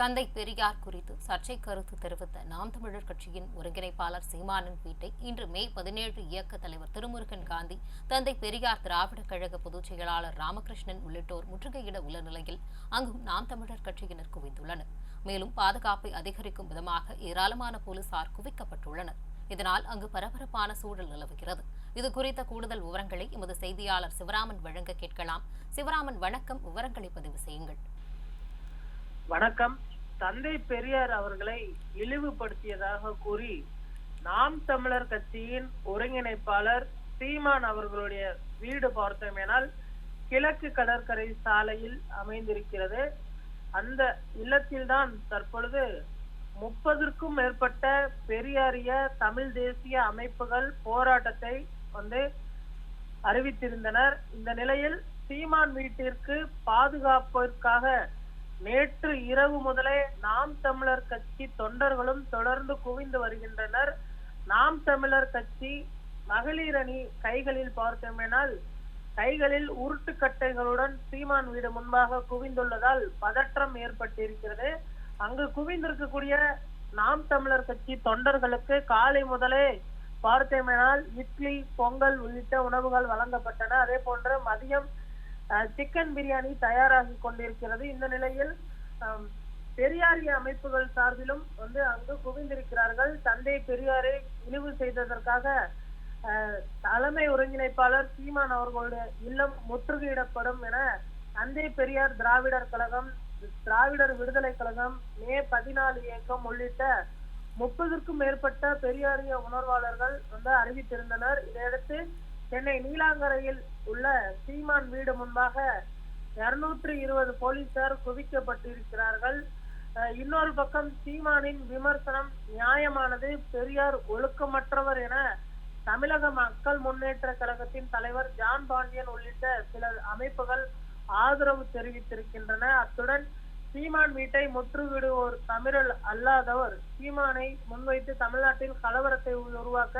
தந்தை பெரியார் குறித்து சர்ச்சை கருத்து தெரிவித்த நாம் தமிழர் கட்சியின் ஒருங்கிணைப்பாளர் சீமானன் வீட்டை இன்று மே பதினேழு இயக்க தலைவர் திருமுருகன் காந்தி தந்தை பெரியார் திராவிட கழக பொதுச் செயலாளர் ராமகிருஷ்ணன் உள்ளிட்டோர் முற்றுகையிட உள்ள நிலையில் அங்கும் நாம் தமிழர் கட்சியினர் குவிந்துள்ளனர். மேலும் பாதுகாப்பை அதிகரிக்கும் விதமாக ஏராளமான போலீசார் குவிக்கப்பட்டுள்ளனர். இதனால் அங்கு பரபரப்பான சூழல் நிலவுகிறது. இது குறித்த கூடுதல் விவரங்களை எமது செய்தியாளர் சிவராமன் வழங்க கேட்கலாம். சிவராமன் வணக்கம். விவரங்களை பதிவு செய்யுங்கள். வணக்கம். தந்தை பெரியார் அவர்களை இழிவுபடுத்தியதாக கூறி நாம் தமிழர் கட்சியின் ஒருங்கிணைப்பாளர் சீமான் அவர்களுடைய வீடு பார்த்தோமேனால் கிழக்கு கடற்கரை சாலையில் அமைந்திருக்கிறது. அந்த இல்லத்தில்தான் தற்பொழுது முப்பதற்கும் மேற்பட்ட பெரியாரிய தமிழ் தேசிய அமைப்புகள் போராட்டத்தை வந்து அறிவித்திருந்தனர். இந்த நிலையில் சீமான் வீட்டிற்கு பாதுகாப்பிற்காக நேற்று இரவு முதலே நாம் தமிழர் கட்சி தொண்டர்களும் தொடர்ந்து குவிந்து வருகின்றனர். நாம் தமிழர் கட்சி மகளிர் அணி கைகளில் பார்த்தோமேனால் கைகளில் உருட்டுக்கட்டைகளுடன் சீமான் வீடு முன்பாக குவிந்துள்ளதால் பதற்றம் ஏற்பட்டிருக்கிறது. அங்கு குவிந்திருக்கக்கூடிய நாம் தமிழர் கட்சி தொண்டர்களுக்கு காலை முதலே பார்த்தோமேனால் இட்லி பொங்கல் உள்ளிட்ட உணவுகள் வழங்கப்பட்டன. அதே போன்று மதியம் சிக்கன் பிரியாணி தயாராகி கொண்டிருக்கிறது. இந்த நிலையில் பெரியாரிய அமைப்புகள் சார்பிலும் வந்து அங்கு குவிந்திருக்கிறார்கள். தந்தை பெரியாரை இழிவு செய்ததற்காக அஹ், தலைமை ஒருங்கிணைப்பாளர் சீமான் அவர்களுடைய இல்லம் முற்றுகையிடப்படும் என தந்தை பெரியார் திராவிடர் கழகம் திராவிடர் விடுதலை கழகம் மே பதினாலு இயக்கம் உள்ளிட்ட முப்பதற்கும் மேற்பட்ட பெரியாரிய உணர்வாளர்கள் வந்து அறிவித்திருந்தனர். இதையடுத்து சென்னை நீலாங்கரையில் உள்ள சீமான் வீடு முன்பாக இருநூற்றி இருபது போலீசார் குவிக்கப்பட்டிருக்கிறார்கள். இன்னொரு பக்கம் சீமானின் விமர்சனம் நியாயமானது. பெரியார் ஒழுக்கமற்றவர் என தமிழக மக்கள் முன்னேற்ற கழகத்தின் தலைவர் ஜான் பாண்டியன் உள்ளிட்ட சில அமைப்புகள் ஆதரவு தெரிவித்திருக்கின்றன. அத்துடன் சீமான் வீட்டை முற்றுவிடுவோர் தமிழர் அல்லாதவர் சீமானை முன்வைத்து தமிழ்நாட்டில் கலவரத்தை உருவாக்க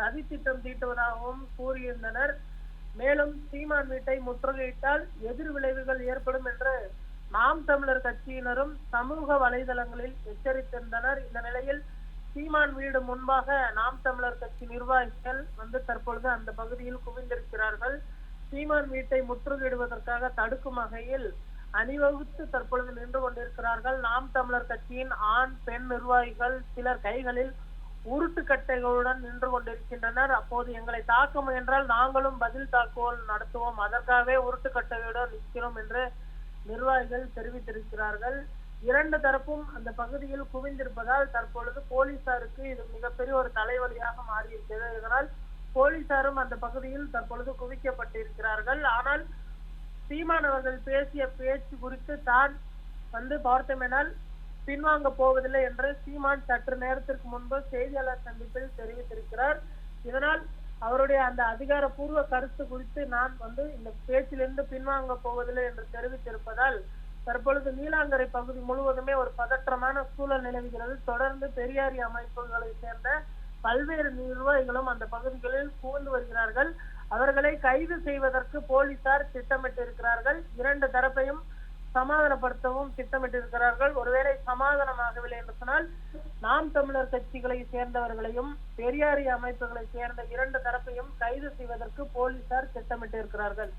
சதி திட்டம் தீட்டுவதாகவும் கூறியிருந்தனர். மேலும் சீமான் வீட்டை முற்றுகையிட்டால் எதிர் விளைவுகள் ஏற்படும் என்று நாம் தமிழர் கட்சியினரும் சமூக வலைதளங்களில் எச்சரித்திருந்தனர். இந்த நிலையில் சீமான் வீடு முன்பாக நாம் தமிழர் கட்சி நிர்வாகிகள் வந்து தற்பொழுது அந்த பகுதியில் குவிந்திருக்கிறார்கள். சீமான் வீட்டை முற்றுகையிடுவதற்காக தடுக்கும் வகையில் அணிவகுத்து தற்பொழுது நின்று கொண்டிருக்கிறார்கள். நாம் தமிழர் கட்சியின் ஆண் பெண் நிர்வாகிகள் சிலர் கைகளில் உருட்டுக்கட்டைகளுடன் நின்று கொண்டிருக்கின்றனர். அப்போது எங்களை தாக்க முயன்றால் நாங்களும் பதில் தாக்குதல் நடத்துவோம். அதற்காகவே உருட்டுக்கட்டையுடன் நிற்கிறோம் என்று நிர்வாகிகள் தெரிவித்திருக்கிறார்கள். இரண்டு தரப்பும் அந்த பகுதியில் குவிந்திருப்பதால் தற்பொழுது போலீசாருக்கு இது மிகப்பெரிய ஒரு தலைவலியாக மாறியிருக்கிறது. இதனால் போலீசாரும் அந்த பகுதியில் தற்பொழுது குவிக்கப்பட்டிருக்கிறார்கள். ஆனால் சீமானவர்கள் பேசிய பேச்சு குறித்து தான் வந்து பார்த்தோமெனால் பின்வாங்க போவதில்லை என்று சீமான் சற்று நேரத்திற்கு முன்பு செய்தியாளர் சந்திப்பில் தெரிவித்திருக்கிறார். இதனால் அவருடைய அந்த அதிகாரப்பூர்வ கருத்து குறித்து நான் வந்து இந்த பேச்சிலிருந்து பின்வாங்க போவதில்லை என்று தெரிவித்திருப்பதால் தற்பொழுது நீலாங்கரை பகுதி முழுவதுமே ஒரு பதற்றமான சூழல் நிலவுகிறது. தொடர்ந்து பெரியாரி அமைப்புகளை சேர்ந்த பல்வேறு நிர்வாகிகளும் அந்த பகுதிகளில் புகுந்து வருகிறார்கள். அவர்களை கைது செய்வதற்கு போலீசார் திட்டமிட்டிருக்கிறார்கள். இரண்டு தரப்பையும் சமாதானப்படுத்தவும் திட்டமிட்டிருக்கிறார்கள். ஒருவேளை சமாதானமாகவில்லை என்று சொன்னால் நாம் தமிழர் கட்சிகளை சேர்ந்தவர்களையும் பெரியாரி அமைப்புகளை சேர்ந்த இரண்டு தரப்பையும் கைது செய்வதற்கு போலீசார் திட்டமிட்டிருக்கிறார்கள்.